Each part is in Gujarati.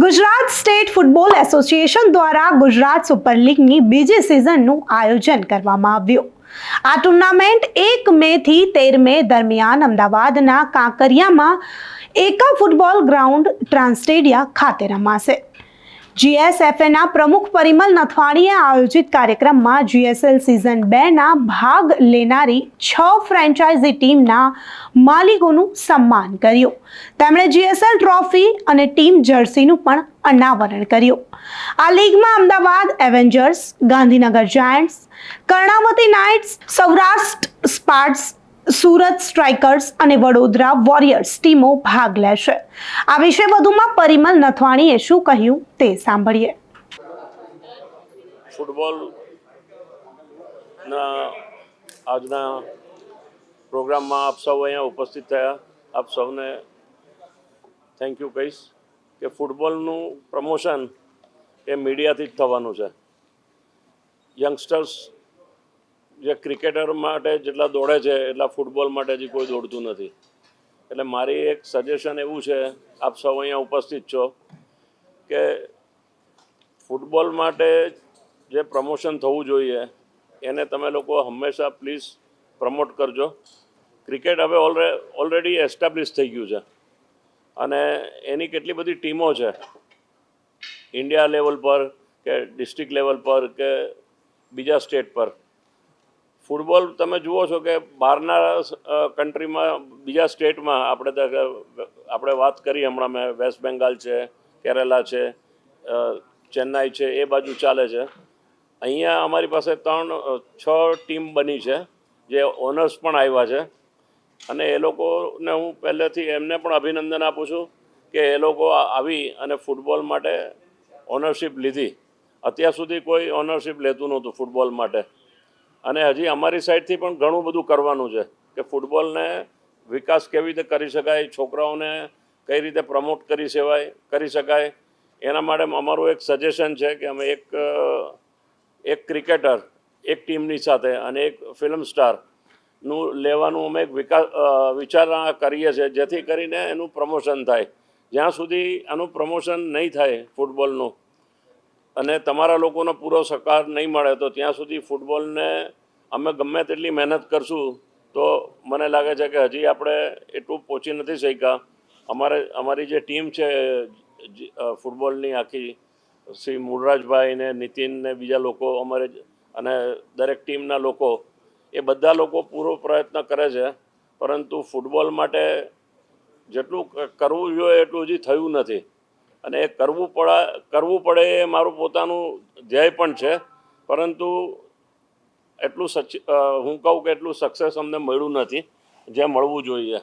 ગુજરાત સ્ટેટ ફૂટબોલ એસોસિએશન દ્વારા ગુજરાત સુપર લીગની બીજી સિઝનનું આયોજન કરવામાં આવ્યું. આ ટુર્નામેન્ટ એક મે થી તેર મે દરમિયાન અમદાવાદના કાંકરિયામાં એકા ફૂટબોલ ગ્રાઉન્ડ ટ્રાન્સટેડિયા ખાતે રમાશે. જીએસએફએના પ્રમુખ પરિમલ નથવાણીએ આયોજિત કાર્યક્રમમાં જીએસએલ સિઝન બેના ભાગ લેનારી છ ફ્રેન્ચાઇઝી ટીમના માલિકોનું સન્માન કર્યું. તેમણે જીએસએલ ટ્રોફી અને ટીમ જર્સીનું પણ અનાવરણ કર્યું. આ લીગમાં Ahmedabad Avengers, Gandhinagar Giants, Karnavati Knights, Saurashtra સ્પાર્ટ્સ Surat strikers અને વડોદરા વોરિયર્સ ટીમો ભાગ લેશે. આ વિશે વધુમાં પરિમલ નથવાણીએ શું કહ્યું તે સાંભળીએ. ફૂટબોલના આજના પ્રોગ્રામમાં આપ સૌ અહીંયા ઉપસ્થિત થયા. આપ સૌને થેન્ક યુ કહીશ કે ફૂટબોલનું પ્રમોશન એ મીડિયાથી જ થવાનું છે. યંગસ્ટર્સ જે ક્રિકેટર માટે જેટલા દોડે છે, એટલા ફૂટબોલ માટે હજી કોઈ દોડતું નથી. એટલે મારી એક સજેશન એવું છે, આપ સૌ અહીંયા ઉપસ્થિત છો, કે ફૂટબોલ માટે જે પ્રમોશન થવું જોઈએ, એને તમે લોકો હંમેશા પ્લીઝ પ્રમોટ કરજો. ક્રિકેટ હવે ઓલરે ઓલરેડી એસ્ટાબ્લિશ થઈ ગયું છે. અને એની કેટલી બધી ટીમો છે ઇન્ડિયા લેવલ પર કે ડિસ્ટ્રિક્ટ લેવલ પર કે બીજા સ્ટેટ પર. ફૂટબોલ તમે જુઓ છો કે બહારના કન્ટ્રીમાં બીજા સ્ટેટમાં આપણે આપણે વાત કરી હમણાં મેં વેસ્ટ બેંગાલ છે કેરેલા છે ચેન્નાઈ છે, એ બાજુ ચાલે છે. અહીંયા અમારી પાસે ત્રણ છ ટીમ બની છે, જે ઓનર્સ પણ આવ્યા છે. અને એ લોકોને હું પહેલેથી એમને પણ અભિનંદન આપું છું કે એ લોકો આવી અને ફૂટબોલ માટે ઓનરશિપ લીધી. અત્યાર સુધી કોઈ ઓનરશિપ લેતું નહોતું ફૂટબોલ માટે. અને હજી અમારી સાઈડથી પણ ઘણું બધું કરવાનું છે કે ફૂટબોલને વિકાસ કેવી રીતે કરી શકાય, છોકરાઓને કઈ રીતે પ્રમોટ કરી શકાય કરી શકાય. એના માટે અમારું એક સજેશન છે કે અમે એક એક ક્રિકેટર એક ટીમની સાથે અને એક ફિલ્મ સ્ટારનું લેવાનું અમે એક વિકાસ વિચારણા કરીએ છીએ, જેથી કરીને એનું પ્રમોશન થાય. જ્યાં સુધી આનું પ્રમોશન નહીં થાય ફૂટબોલનું અને તમારા લોકોનો પૂરો સહકાર નહીં મળે તો ત્યાં સુધી ફૂટબોલને અમે ગમે તેટલી મહેનત કરશું તો મને લાગે છે કે હજી આપણે એટલું પહોંચી નથી શક્યા. અમારે, અમારી જે ટીમ છે ફૂટબોલની આખી, શ્રી મૂળરાજભાઈ ને નીતિન ને બીજા લોકો અમારે અને દરેક ટીમના લોકો, એ બધા લોકો પૂરો પ્રયત્ન કરે છે. પરંતુ ફૂટબોલ માટે જેટલું કરવું જોઈએ એટલું હજી થયું નથી. અને એ કરવું પડે કરવું પડે એ મારું પોતાનું ધ્યેય પણ છે. પરંતુ એટલું સચ હું કહું કે એટલું સક્સેસ અમને મળ્યું નથી જે મળવું જોઈએ.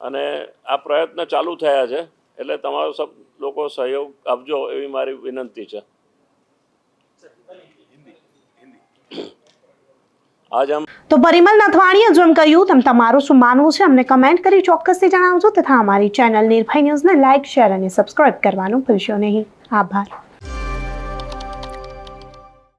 અને આ પ્રયત્ન ચાલુ થયા છે એટલે તમારો સબ લોકો સહયોગ આપજો એવી મારી વિનંતી છે. આજ હમ તો પરિમલ નથવાણીએ જેમ કહ્યું, તેમ તમારું શું માનવું છે? અમને કમેન્ટ કરી ચોક્કસથી જણાવજો તથા અમારી ચેનલ નિર્ભય ન્યૂઝને લાઇક શેર અને સબસ્ક્રાઇબ કરવાનું ભૂલશો નહીં. આભાર.